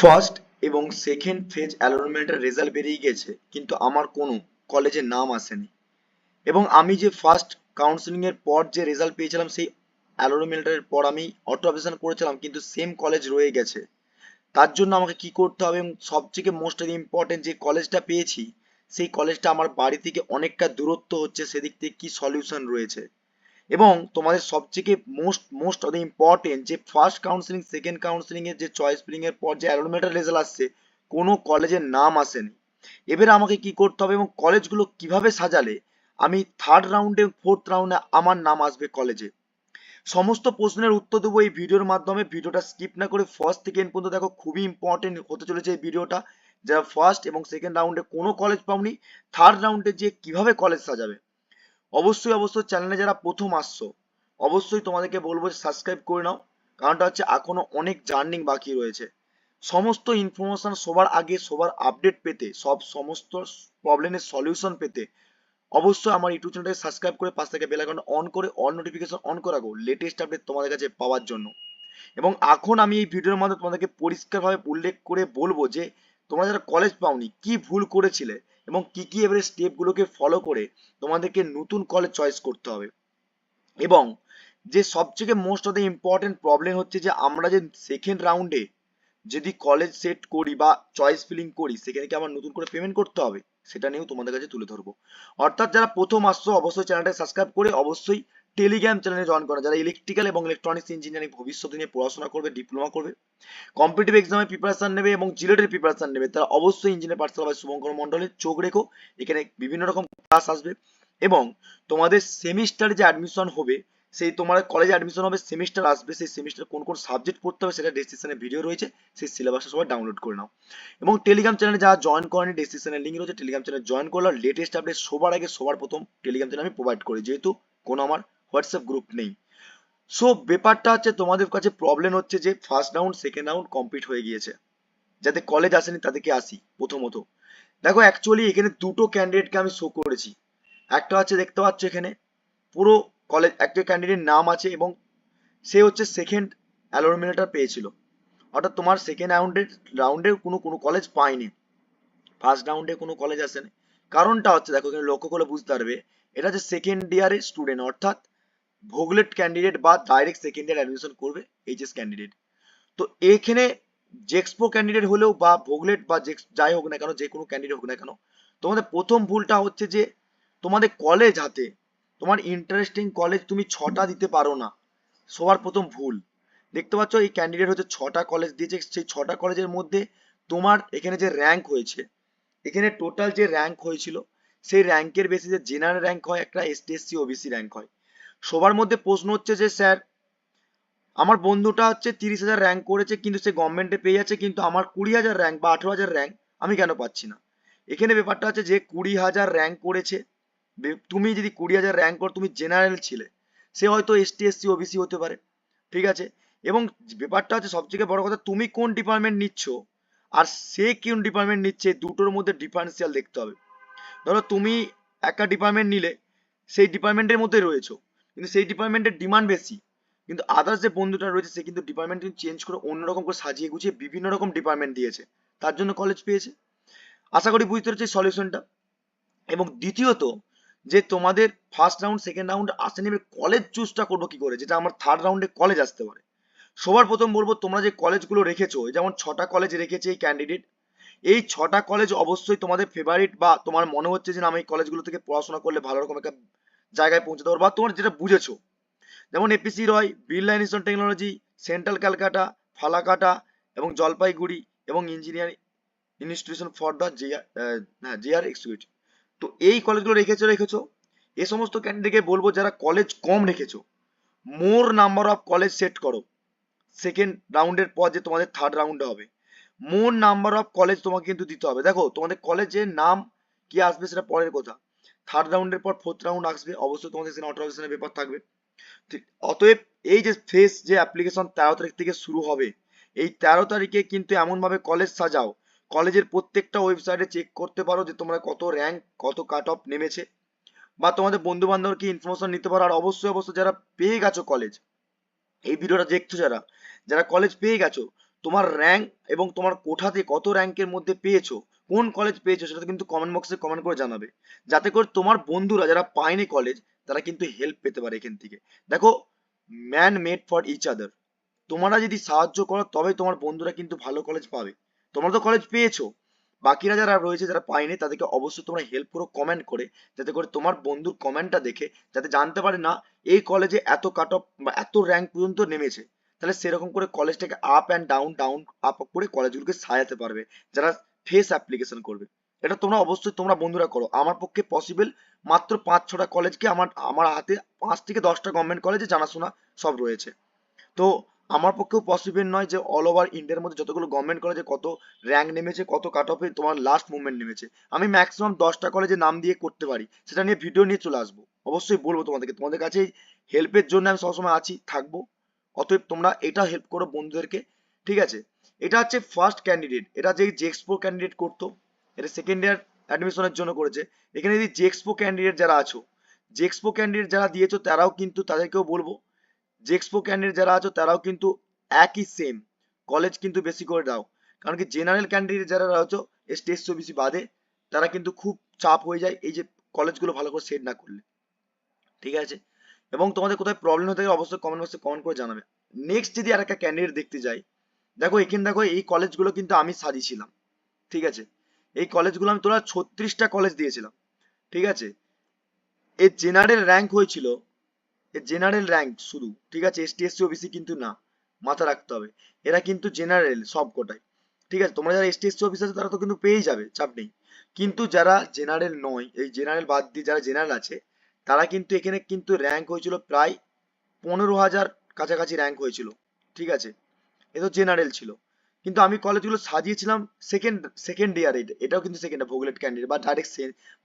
First এবং second phase অ্যালটমেন্টের result বেরিয়ে গেছে, কিন্তু আমার কোনো কলেজের নাম আসেনি। এবং আমি যে ফার্স্ট কাউন্সিলিং এর পর যে রেজাল্ট পেয়েছিলাম, সেই অ্যালটমেন্টের পর আমি অটো অবজেশন করেছিলাম, কিন্তু সেম কলেজ রয়ে গেছে। তার জন্য আমাকে কি করতে হবে এবং সবথেকে মোস্ট ইম্পর্টেন্ট যে কলেজটা পেয়েছি, সেই কলেজটা আমার বাড়ি থেকে অনেকটা দূরত্ব হচ্ছে, সেদিক থেকে কি সলিউশন রয়েছে। এবং তোমাদের সবথেকে মোস্ট মোস্ট অফ ইম্পর্টেন্ট যে ফার্স্ট কাউন্সিলিং সেকেন্ড কাউন্সিলিং এর যে চয়েস ফিলিং এর পর যে অ্যালটমেন্টের রেজাল্ট আসছে, কোনো কলেজের নাম আসেনি। এবারে আমাকে কি করতে হবে এবং কলেজগুলো কীভাবে সাজালে? আমি থার্ড রাউন্ডে ফোর্থ রাউন্ডে আমার নাম আসবে কলেজে সমস্ত প্রশ্নের উত্তর দেবো এই ভিডিওর মাধ্যমে। ভিডিওটা স্কিপ না করে ফার্স্ট থেকে এন্ড পর্যন্ত দেখো, খুবই ইম্পর্টেন্ট হতে চলেছে এই ভিডিওটা। যারা ফার্স্ট এবং সেকেন্ড রাউন্ডে কোনো কলেজ পাওনি থার্ড রাউন্ডে যে কীভাবে কলেজ সাজাবে? অবশ্যই অবশ্যই চ্যানেলে যারা প্রথম আসছো, অবশ্যই তোমাদেরকে বলব যে সাবস্ক্রাইব করে নাও। কারণটা হচ্ছে এখনও অনেক জার্নিং বাকি রয়েছে। সমস্ত ইনফরমেশন সবার আগে, সবার আপডেট পেতে, সব সমস্ত প্রবলেমের সলিউশন পেতে অবশ্যই আমার ইউটিউব চ্যানেলটাকে সাবস্ক্রাইব করে পাশ থেকে বেল আইকন অন করে অল নোটিফিকেশন অন করে রাখো লেটেস্ট আপডেট তোমাদের কাছে পাওয়ার জন্য। এবং এখন আমি এই ভিডিওর মাধ্যমে তোমাদেরকে পরিষ্কারভাবে উল্লেখ করে বলব যে, তোমরা যারা কলেজ পাওনি, কি ভুল করেছিলে? এবং কি কি এবারে স্টেপগুলোকে ফলো করে তোমাদেরকে নতুন কলেজ চয়েস করতে হবে। এবং যে সবথেকে most of the important problem হচ্ছে যে আমরা যে সেকেন্ড রাউন্ডে যদি কলেজ সেট করি বা চয়েস ফিলিং করি, সেখানে কি আমার নতুন করে পেমেন্ট করতে হবে? সেটা নিয়েও তোমাদের কাছে তুলে ধরবো। অর্থাৎ যারা প্রথম আসছো, অবশ্যই চ্যানেলটা সাবস্ক্রাইব করে অবশ্যই টেলিগ্রাম চ্যানেলে জয়েন করা, যারা ইলেকট্রিক্যাল এবং ইলেকট্রনিক্স ইঞ্জিনিয়ারিং ভবিষ্যৎ নিয়ে পড়াশোনা করবে ডিপ্লোমা করবে কম্পিটিভ এক্সামে প্রিপারেশন নেবে এবং জিলেটের প্রিপারেশন নেবে, তারা অবশ্যই ইঞ্জিনিয়ার পাঠশালা বা শুভঙ্কর মন্ডলের চোখ রেখো, এখানে বিভিন্ন রকম ক্লাস আসবে এবং তোমাদের সেমিস্টারে যে অ্যাডমিশন হবে, সেই তোমার কলেজে অ্যাডমিশন হবে সেমিস্টার আসবে, সেই সেমিস্টার কোন কোন সাবজেক্ট পড়তে হবে সেটা ডেসক্রিপশনে ভিডিও রয়েছে, সেই সিলেবাসটা সবাই ডাউনলোড করে নাও। এবং টেলিগ্রাম চ্যানেলে যারা জয়েন করেনি ডেসক্রিপশনে লিঙ্ক রয়েছে টেলিগ্রাম চ্যানেলে জয়েন করলে লেটেস্ট আপডেট সবার আগে সবার প্রথম টেলিগ্রাম চ্যানেল আমি প্রোভাইড করি, যেহেতু কোনো আমার হোয়াটসঅ্যাপ গ্রুপ নেই। সো ব্যাপারটা হচ্ছে তোমাদের কাছে প্রবলেম হচ্ছে যে first round second round complete হয়ে গিয়েছে। যাতে কলেজ আসেনি, তাদেরকে আসি, প্রথমত। দেখো অ্যাকচুয়ালি এখানে দুটো ক্যান্ডিডেটকে আমি শো করেছি। একটা হচ্ছে দেখতে পাচ্ছ এখানে, পুরো কলেজ একটা ক্যান্ডিডেট নাম আছে এবং সে হচ্ছে সেকেন্ড অ্যালোমিনেটার পেয়েছিল। অর্থাৎ তোমার সেকেন্ড রাউন্ডের রাউন্ডে কোনো কোনো কলেজ পায়নি। ফার্স্ট রাউন্ডে কোনো কলেজ আসেনি। কারণটা হচ্ছে, দেখো এখানে লক্ষ্য করে বুঝতে পারবে, এটা হচ্ছে সেকেন্ড ইয়ারের স্টুডেন্ট অর্থাৎ ভোগলেট ক্যান্ডিডেট বা ডাইরেক্ট সেকেন্ড ইয়ার অ্যাডমিশন করবে এইচএস ক্যান্ডিডেট তো এখানে জেক্সপো ক্যান্ডিডেট হলেও বা ভোগলেট বা যাই হোক না কেন, যে কোনো ক্যান্ডিডেট হোক না কেন, তোমাদের প্রথম ভুলটা হচ্ছে যে তোমাদের কলেজ হাতে, তোমার ইন্টারেস্টিং কলেজ তুমি ছটা দিতে পারো না। সবার প্রথম ভুল। দেখতে পাচ্ছ এই ক্যান্ডিডেট হচ্ছে ছটা কলেজ দিয়েছে, সেই ছটা কলেজের মধ্যে তোমার এখানে যে র্যাঙ্ক হয়েছে, এখানে টোটাল যে র্যাঙ্ক হয়েছিল, সেই র্যাঙ্কের বেসিসে জেনারেল র্যাঙ্ক হয়, একটা এসটি এসসি ওবিসি র্যাঙ্ক হয়। সবার মধ্যে প্রশ্ন হচ্ছে যে, স্যার, আমার বন্ধুটা হচ্ছে তিরিশ হাজার র্যাঙ্ক করেছে, কিন্তু সে গভর্নমেন্টে পেয়ে যাচ্ছে কিন্তু আমার কুড়ি হাজার র্যাঙ্ক বা আঠেরো হাজার র্যাঙ্ক আমি কেন পাচ্ছি না? এখানে ব্যাপারটা হচ্ছে যে, কুড়ি হাজার র্যাঙ্ক করেছে তুমি যদি কুড়ি হাজার র্যাঙ্ক কর, তুমি জেনারেল ছিলে। সে হয়তো এসটি এসসি ওবিসি হতে পারে, ঠিক আছে? এবং ব্যাপারটা হচ্ছে সবথেকে বড় কথা, তুমি কোন ডিপার্টমেন্ট নিচ্ছ, আর সে কোন ডিপার্টমেন্ট নিচ্ছে দুটোর মধ্যে ডিফারেন্সিয়াল দেখতে হবে। ধরো তুমি একটা ডিপার্টমেন্ট নিলে, সেই ডিপার্টমেন্টের মধ্যে রয়েছো কিন্তু সেই ডিপার্টমেন্টের ডিমান্ড বেশি। কিন্তু আদার্স যে বন্ধুটা রয়েছে, সে কিন্তু ডিপার্টমেন্ট চেঞ্জ করে অন্যরকম করে সাজিয়ে গুছিয়ে বিভিন্ন রকম ডিপার্টমেন্ট দিয়েছে। তার জন্য কলেজ পেয়েছে। আশা করি বুঝতে পেরেছি সলিউশনটা এবং দ্বিতীয়ত, যে তোমাদের ফার্স্ট রাউন্ড সেকেন্ড রাউন্ড আসেনি এবার কলেজ চুজটা করব কি করে? যেটা আমার থার্ড রাউন্ডে কলেজ আসতে পারে। সবার প্রথম বলব, তোমরা যে কলেজগুলো রেখেছো যেমন ছটা কলেজ রেখেছে এই ক্যান্ডিডেট এই ছটা কলেজ অবশ্যই তোমাদের ফেভারিট বা তোমার মনে হচ্ছে যে না, আমি এই কলেজগুলো থেকে পড়াশোনা করলে ভালো রকম একটা জায়গায় পৌঁছতে পারব বা তোমার যেটা বুঝেছ। যেমন APC Roy Birla institute technology central Calcutta Falakata এবং জলপাইগুড়ি এবং engineering institution for the GR হ্যাঁ জিআর তো এই কলেজগুলো রেখেছো রেখেছো? এ সমস্ত ক্যান্ডিডেটকে বলব যারা কলেজ কম রেখেছো more number of college set করো। সেকেন্ড রাউন্ডের পর যে তোমাদের থার্ড রাউন্ডে হবে মোর নাম্বার অফ কলেজ তোমাকে কিন্তু দিতে হবে। দেখো, তোমাদের কলেজের নাম কি আসবে সেটা পরের কথা। থার্ড রাউন্ডের পর ফোর্থ রাউন্ড আসবে। অবশ্যই তোমাদের সেখানে অটোমেশনের ব্যাপার থাকবে। ঠিক অতএব এই যে ফেস যে অ্যাপ্লিকেশন তেরো তারিখ থেকে শুরু হবে, এই তেরো তারিখে কিন্তু এমনভাবে কলেজ সাজাও। কলেজের প্রত্যেকটা ওয়েবসাইটে চেক করতে পারো যে তোমরা কত র্যাঙ্ক কত কাট অফ নেমেছে। বা তোমাদের বন্ধু বান্ধবকে ইনফরমেশন নিতে পারো। আর অবশ্যই অবশ্যই যারা পেয়ে গেছো কলেজ এই ভিডিওটা দেখছ যারা যারা কলেজ পেয়ে গেছো, তোমার র্যাঙ্ক এবং তোমার কোঠাতে কত র্যাঙ্কের মধ্যে পেয়েছ কোন কলেজ পেয়েছ সেটা কিন্তু কমেন্ট বক্সে কমেন্ট করে জানাবে। যাতে করে তোমার বন্ধুরা যারা পায়নি কলেজ তারা কিন্তু হেল্প পেতে পারে এখান থেকে। দেখো man made for each other তোমরা যদি সাহায্য করো তবে তোমার বন্ধুরা কিন্তু ভালো কলেজ পাবে। তোমরা তো কলেজ পেয়েছ। বাকিরা যারা রয়েছে, যারা পায়নি, তাদেরকে অবশ্যই তোমরা হেল্প করো কমেন্ট করে, যাতে করে তোমার বন্ধুর কমেন্টটা দেখে, যাতে জানতে পারে, না, এই কলেজে এত কাট অফ বা এত র্যাঙ্ক পর্যন্ত নেমেছে। তাহলে সেরকম করে কলেজটাকে up and down down up করে কলেজগুলোকে সাজাতে পারবে। যারা ফেস অ্যাপ্লিকেশন করবে। এটা তোমরা অবশ্যই তোমরা বন্ধুরা করো। আমার পক্ষে পসিবল মাত্র পাঁচ, ছটা কলেজকে আমার আমার হাতে পাঁচ থেকে দশটা গভর্নমেন্ট কলেজে জানাশোনা সব রয়েছে। তো আমার পক্ষেও পসিবল নয় যে অল ওভার ইন্ডিয়ার মধ্যে যতগুলো গভর্নমেন্ট কলেজে কত র্যাঙ্ক নেমেছে, কত কাট অফে তোমার লাস্ট মুভমেন্ট নেমেছে। আমি ম্যাক্সিমাম দশটা কলেজে নাম দিয়ে করতে পারি। সেটা নিয়ে ভিডিও নিয়ে চলে আসব। অবশ্যই বলব তোমাদেরকে। তোমাদের কাছে হেল্পের জন্য আমি সবসময় আছি, থাকব। অতএব তোমরা এটা হেল্প করো বন্ধুদেরকে। ঠিক আছে? এটা হচ্ছে ফার্স্ট ক্যান্ডিডেট এটা যে জেক্সপো ক্যান্ডিডেট করতো, এটা সেকেন্ড ইয়ার অ্যাডমিশনের জন্য করেছে। এখানে যদি জেক্সপো ক্যান্ডিডেট যারা আছো জেক্সপো ক্যান্ডিডেট যারা দিয়েছ, তারাও কিন্তু তাদেরকেও বলব জেক্সপো ক্যান্ডিডেট যারা আছো, তারাও কিন্তু একই সেম কলেজ কিন্তু বেশি করে দাও। কারণ কি জেনারেল ক্যান্ডিডেট যারা রয়েছে এস টি এস ওবিসি বাদে, তারা কিন্তু খুব চাপ হয়ে যায় এই যে কলেজগুলো ভালো করে সেট না করলে। ঠিক আছে? এবং তোমাদের কোথায় প্রবলেম হতে গেলে অবশ্যই কমেন্ট বক্সে কমেন্ট করে জানাবে। নেক্সট যদি আর একটা ক্যান্ডিডেট দেখতে যাই দেখো, এখানে দেখো, এই কলেজগুলো কিন্তু আমি সাজিয়েছিলাম, ঠিক আছে? এই কলেজগুলো আমি তোরা ছত্রিশটা কলেজ দিয়েছিলাম, ঠিক আছে? এর জেনারেল র্যাঙ্ক হয়েছিল এর জেনারেল র্যাঙ্ক শুধু, ঠিক আছে? এসটি এসসি ওবিসি কিন্তু না মাথা রাখতে হবে। এরা কিন্তু জেনারেল সব কোটাই ঠিক আছে? তোমরা যারা এসটি এসসি অফিস আছে, তারা তো কিন্তু পেয়েই যাবে, চাপ নেই। কিন্তু যারা জেনারেল নয়, এই জেনারেল বাদ দিয়ে যারা জেনারেল আছে, তারা কিন্তু এখানে কিন্তু র্যাঙ্ক হয়েছিল প্রায় পনেরো হাজার কাছাকাছি র্যাঙ্ক হয়েছিল, ঠিক আছে? এ তো জেনারেল ছিল। কিন্তু আমি কলেজগুলো সাজিয়েছিলাম সেকেন্ড সেকেন্ড ইয়ার এটা এটাও কিন্তু সেকেন্ড ভোগলেট ক্যান্ডিডেট বা ডাইরেক্ট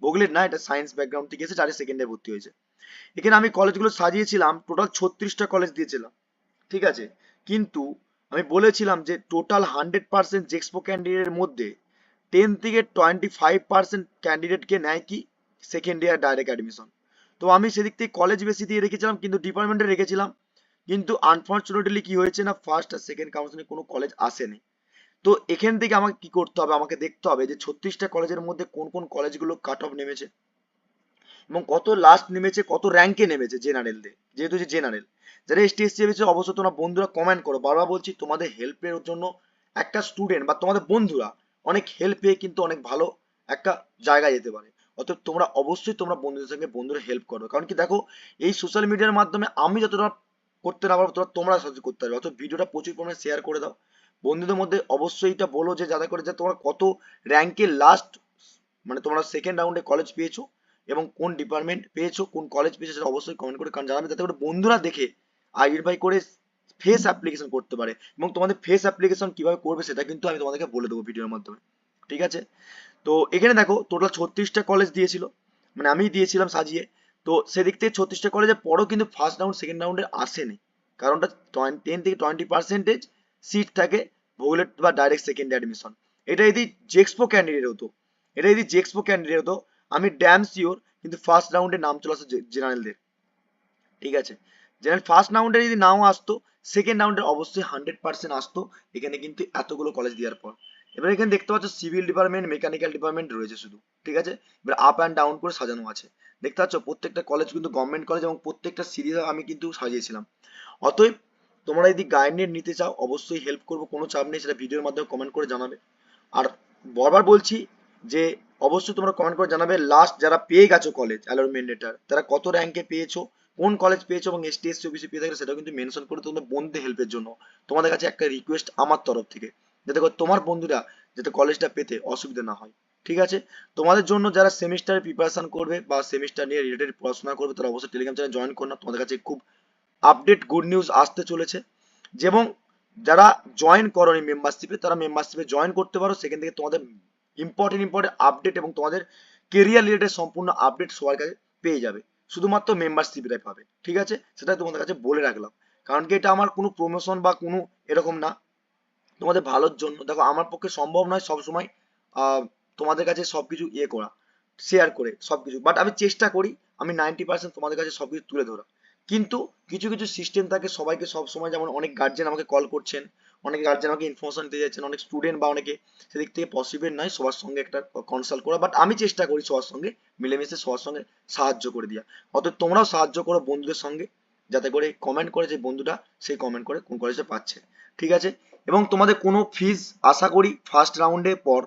ভোগলেট না, এটা সায়েন্স ব্যাকগ্রাউন্ড থেকে এসে ডাইরেক্ট সেকেন্ড ভর্তি হয়েছে। এখানে আমি কলেজগুলো সাজিয়েছিলাম টোটাল ছত্রিশটা কলেজ দিয়েছিলাম। ঠিক আছে? কিন্তু আমি বলেছিলাম যে টোটাল হান্ড্রেড পার্সেন্ট জেক্সপো ক্যান্ডিডেটের মধ্যে টেন থেকে টোয়েন্টি ফাইভ পার্সেন্ট ক্যান্ডিডেটকে নেয় কি? সেকেন্ড ইয়ার ডাইরেক্ট অ্যাডমিশন তো আমি সেদিক থেকে কলেজ বেশি দিয়ে রেখেছিলাম, কিন্তু ডিপার্টমেন্টে রেখেছিলাম কিন্তু আনফর্চুনেটলি কি হয়েছে না ফার্স্ট আর সেকেন্ড কাউন্সিলিং কোনো কলেজ আসেনি। তো এখান থেকে আমাকে কি করতে হবে? আমাকে দেখতে হবে যে ছত্রিশটা কলেজের মধ্যে কোন কোন কলেজগুলো কাট অফ নেমেছে এবং কত লাস্ট নেমেছে, কত র্যাঙ্কে নেমেছে জেনারেলদের যেহেতু যে জেনারেল যারা এসটি এসসি এসেছে অবশ্যই তোমরা বন্ধুরা কমেন্ট করো। বারবার বলছি, তোমাদের হেল্পের জন্য একটা স্টুডেন্ট বা তোমাদের বন্ধুরা অনেক হেল্প পেয়ে কিন্তু অনেক ভালো একটা জায়গায় যেতে পারে। অতএব তোমরা অবশ্যই তোমরা বন্ধুদের সঙ্গে বন্ধুরা হেল্প করো। কারণ কি দেখো, এই সোশ্যাল মিডিয়ার মাধ্যমে আমি যতটা করতে না পারব তোমরা সাহায্য করতে পারবে। অত ভিডিওটা প্রচুর পরিমাণে শেয়ার করে দাও। বন্ধুদের মধ্যে অবশ্যই এটা বলো যে, যাতে করে যে তোমরা কত র্যাঙ্কে লাস্ট মানে তোমরা সেকেন্ড রাউন্ডে কলেজ পেয়েছ এবং কোন ডিপার্টমেন্ট পেয়েছ, কোন কলেজ পেয়েছ সেটা অবশ্যই কমেন্ট করে, কারণ জানাবে যাতে করে বন্ধুরা দেখে আইডেন্টিফাই করে ফেস অ্যাপ্লিকেশন করতে পারে এবং তোমাদের ফেস অ্যাপ্লিকেশন কীভাবে করবে সেটা কিন্তু আমি তোমাদেরকে বলে দেবো ভিডিওর মাধ্যমে। ঠিক আছে? তো এখানে দেখো টোটাল ছত্রিশটা কলেজ দিয়েছিল। মানে আমি দিয়েছিলাম সাজিয়ে। তো সেদিক থেকে ছত্রিশটা কলেজের পরও কিন্তু ফার্স্ট রাউন্ড সেকেন্ড রাউন্ডে আসেনি। কারণটা টেন থেকে টোয়েন্টি পার্সেন্টেজ সিট থাকে ভোগলেট বা ডাইরেক্ট সেকেন্ড অ্যাডমিশন এটা যদি জেক্সপো ক্যান্ডিডেট হতো, এটা যদি জেক্সপো ক্যান্ডিডেট হতো, আমি ড্যাম সিওর কিন্তু ফার্স্ট রাউন্ডে নাম চলে আসতো জেনারেলদের ঠিক আছে? জেনারেল ফার্স্ট রাউন্ডে যদি নাও আসতো সেকেন্ড রাউন্ডে অবশ্যই হান্ড্রেড পার্সেন্ট আসতো, এখানে কিন্তু এতগুলো কলেজ দেওয়ার পর। এবার এখানে দেখতে পাচ্ছ সিভিল ডিপার্টমেন্ট মেকানিক্যাল ডিপার্টমেন্ট রয়েছে শুধু, ঠিক আছে? এবার আপ অ্যান্ড ডাউন করে সাজানো আছে। দেখতে পাচ্ছ প্রত্যেকটা কলেজ কিন্তু গভর্নমেন্ট কলেজ এবং প্রত্যেকটা সিরিজ আমি কিন্তু সাজিয়েছিলাম। অতএব তোমরা যদি গাইডলাইন নিতে চাও, অবশ্যই হেল্প করব, কোনো চাপ নেই, সেটা ভিডিওর মাধ্যমে কমেন্ট করে জানাবে। আর বারবার বলছি যে, অবশ্যই তোমরা কমেন্ট করে জানাবে লাস্ট যারা পেয়ে গেছো কলেজ অ্যালটমেন্ট লেটার তারা কত র্যাঙ্কে পেয়েছ, কোন কলেজ পেয়েছ এবং এসটি এসসি ওবিসি পেয়ে থাকলে সেটাও কিন্তু মেনশন করে তোমাদের বন্ধুদের হেল্পের জন্য। তোমাদের কাছে একটা রিকোয়েস্ট আমার তরফ থেকে। যাতে করে তোমার বন্ধুরা যাতে কলেজটা পেতে অসুবিধা না হয়, ঠিক আছে? তোমাদের জন্য যারা সেমিস্টারে প্রিপারেশন করবে বা সেমিস্টার নিয়ে রিলেটেড পড়াশোনা করবে, তারা অবশ্যই টেলিগ্রাম চ্যানেল জয়েন করো না। তোমাদের কাছে খুব আপডেট গুড নিউজ আসতে চলেছে। যেমন যারা জয়েন করো করনি মেম্বারশিপে তারা মেম্বারশিপে জয়েন করতে পারো। সেখান থেকে তোমাদের ইম্পর্টেন্ট ইম্পর্টেন্ট আপডেট এবং তোমাদের কেরিয়ার রিলেটেড সম্পূর্ণ আপডেট সবার কাছে পেয়ে যাবে। শুধুমাত্র মেম্বারশিপটাই পাবে, ঠিক আছে? সেটা তোমাদের কাছে বলে রাখলাম। কারণ কি এটা আমার কোনো প্রমোশন বা কোনো এরকম না। তোমাদের ভালোর জন্য। দেখো, আমার পক্ষে সম্ভব নয় সবসময় তোমাদের কাছে সবকিছু ইয়ে করা শেয়ার করে সবকিছু। বাট আমি চেষ্টা করি, আমি নাইনটি পার্সেন্ট তোমাদের কাছে সবকিছু তুলে ধরা কিন্তু কিছু কিছু সিস্টেম থাকে, সবাইকে সব সময় যেমন অনেক গার্জেন আমাকে কল করছেন, অনেকে গার্জেন আমাকে ইনফরমেশন দিতে যাচ্ছেন, অনেক স্টুডেন্ট বা অনেকে সেদিক থেকে পসিবল নয় সবার সঙ্গে একটা কনসাল্ট করা। বাট আমি চেষ্টা করি সবার সঙ্গে মিলেমিশে সবার সঙ্গে সাহায্য করে দেওয়া। অতএব তোমরাও সাহায্য করো বন্ধুদের সঙ্গে, যাতে করে কমেন্ট করে যে বন্ধুটা সেই কমেন্ট করে কোন কলেজে পাচ্ছে। ঠিক আছে? এবং তোমাদের কোনো ফিজ আশা করি ফার্স্ট রাউন্ডে পর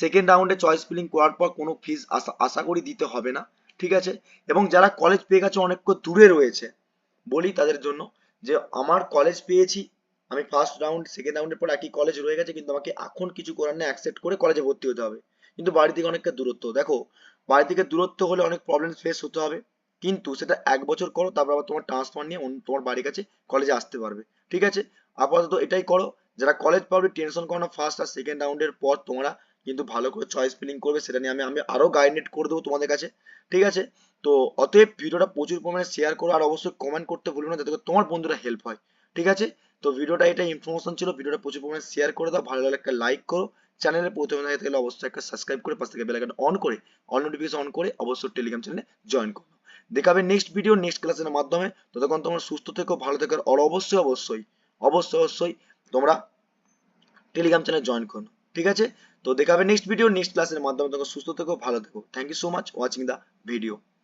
সেকেন্ড রাউন্ডে চয়েস ফিলিং করার পর কোনো ফিজ আশা আশা করি দিতে হবে না, ঠিক আছে? এবং যারা কলেজ পেয়ে গেছে অনেক দূরে রয়েছে, বলি তাদের জন্য যে আমার কলেজ পেয়েছি, আমি ফার্স্ট রাউন্ড সেকেন্ড রাউন্ডের পর একই কলেজ রয়ে গেছে, কিন্তু আমাকে এখন কিছু করার নেই অ্যাকসেপ্ট করে কলেজে ভর্তি হতে হবে। কিন্তু বাড়ি থেকে অনেকটা দূরত্ব, দেখো, বাড়ি থেকে দূরত্ব হলে অনেক প্রবলেম ফেস হতে হবে, কিন্তু সেটা এক বছর করো, তারপর আবার তোমার ট্রান্সফার নিয়ে তোমার বাড়ির কাছে কলেজে আসতে পারবে, ঠিক আছে? আপাতত এটাই করো, যারা কলেজ পাবে টেনশন করো না ফার্স্ট আর সেকেন্ড রাউন্ডের পর তোমরা কিন্তু ভালো করে চয়েস ফিলিং করবে, সেটা নিয়ে আমি আমি আরও গাইডেড করে দেবো তোমাদের কাছে, ঠিক আছে? তো অতএব ভিডিওটা প্রচুর পরিমাণে শেয়ার করো, আর অবশ্যই কমেন্ট করতে ভুলবে না, যাতে তোমার বন্ধুরা হেল্প হয়, ঠিক আছে? তো ভিডিওটা এটা ইনফরমেশন ছিল, ভিডিওটা প্রচুর পরিমাণে শেয়ার করে দাও, ভালো লাগলে একটা লাইক করো চ্যানেলে প্রথমে না থাকলে অবশ্যই একটা সাবস্ক্রাইব করে, পাশ থেকে বেল আইকন অন করে অল নোটিফিকেশন অন করে অবশ্যই টেলিগ্রাম চ্যানেলে জয়েন করো। দেখাবে নেক্সট ভিডিও নেক্সট ক্লাসের মাধ্যমে, ততক্ষণ তোমরা সুস্থ থেকো, ভালো থেকো, আর অবশ্যই অবশ্যই অবশ্যই অবশ্যই তোমরা টেলিগ্রাম চ্যানেল জয়েন করো, ঠিক আছে? তো দেখাবে নেক্সট ভিডিও নেক্সট ক্লাসের মাধ্যমে। তোমরা সুস্থ থেকো, ভালো থেকো। Thank you so much watching the video